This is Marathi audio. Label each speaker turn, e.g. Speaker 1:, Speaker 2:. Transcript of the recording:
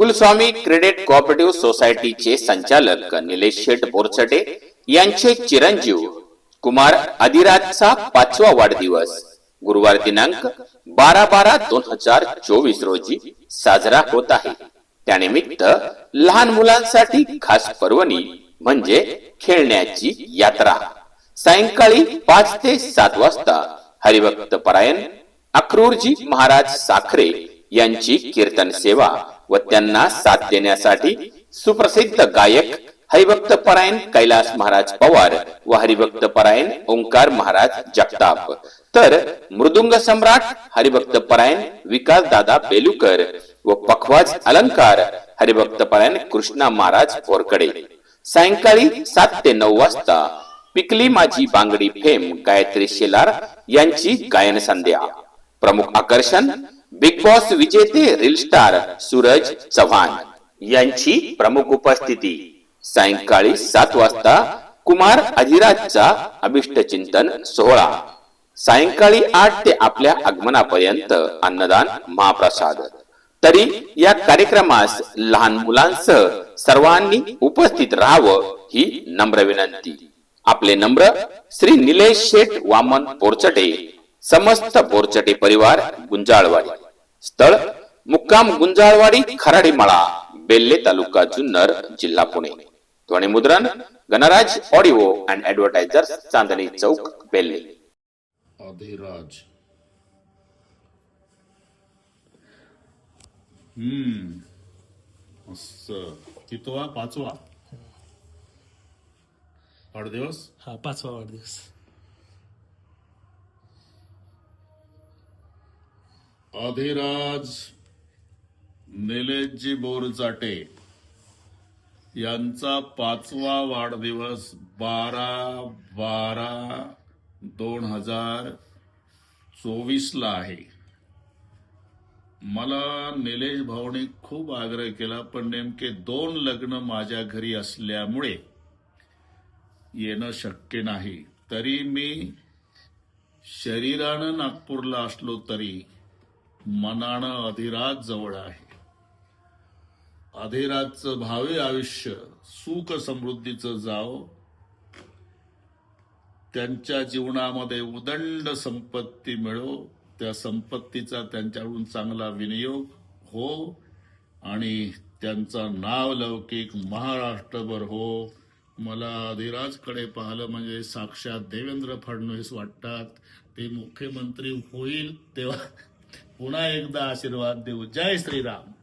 Speaker 1: कुलस्वामी क्रेडिट कोऑपरेटिव्ह सोसायटीचे संचालक निलेश शेठ बोरचटे यांचे चिरंजीव कुमार अधिराजचा पाचवा वाढदिवस. गुरुवार दिनांक बारा बारा दोन हजार चोवीस रोजी साजरा होत आहे. त्यानिमित्त लहान मुलांसाठी खास पर्वणी म्हणजे खेळण्याची यात्रा. सायंकाळी पाच ते सात वाजता हरिभक्त परायण अक्रूरजी महाराज साखरे यांची कीर्तन सेवा व त्यांना साथ देण्यासाठी सुप्रसिद्ध गायक हरिभक्त परायण कैलास महाराज पवार व हरिभक्त परायण ओंकार महाराज जगताप. तर मृदुंग सम्राट हरिभक्त परायण विकास दादा बेलुकर व पखवाज अलंकार हरिभक्त परायण कृष्णा महाराज बोरकडे. सायंकाळी सात ते नऊ वाजता पिकली माझी बांगडी फेम गायत्री शेलार यांची गायन संध्या प्रमुख आकर्षण बिग बॉस विजेते रील स्टार सूरज चव्हाण यांची प्रमुख उपस्थिती सायंकाळी सात वाजता कुमार अधिराजचा अभिष्ट चिंतन सोहळा सायंकाळी आठ ते आपल्या आगमनापर्यंत अन्नदान महाप्रसाद तरी या कार्यक्रमास लहान मुलांसह सर्वांनी उपस्थित राहावं ही नम्र विनंती आपले नम्र श्री निलेश शेठ वामन पोरचटे समस्त बोरचटे परिवार गुंजाळवाडी. स्थळ मुक्काम गुंजाळवाडी खराडी मळा बेल्ले तालुका जुन्नर जिल्हा पुणे. ध्वनी मुद्रण गणराज ऑडिओ अँड ऍडव्हर्टायझर चांदणी चौक बेल्ले.
Speaker 2: अधिराज हम्म. असं कितवा? पाचवा? वाढदिवस?
Speaker 3: हा पाचवा वाढदिवस.
Speaker 2: अधिराज निलेशजी बोरचाटे यांचा पाचवा वाढदिवस बारा बारा दोन हजार चोवीसला आहे. मला निलेश भाऊने खूप आग्रह केला पण नेमके दोन लग्न माझ्या घरी असल्यामुळे येणं शक्य नाही. तरी मी शरीरानं नागपूरला असलो तरी मनानं अधिराज जवळ आहे. अधिराजचं भावी आयुष्य सुख समृद्धीचं जाव. त्यांच्या जीवनामध्ये उदंड संपत्ती मिळो त्या संपत्तीचा त्यांच्याकडून चांगला विनियोग हो आणि त्यांचं नाव लौकिक महाराष्ट्रभर हो. मला अधिराजकडे पाहिलं म्हणजे साक्षात देवेंद्र फडणवीस वाटतात ते मुख्यमंत्री होईल तेव्हा पुन्हा एकदा आशीर्वाद देऊ. जय श्रीराम.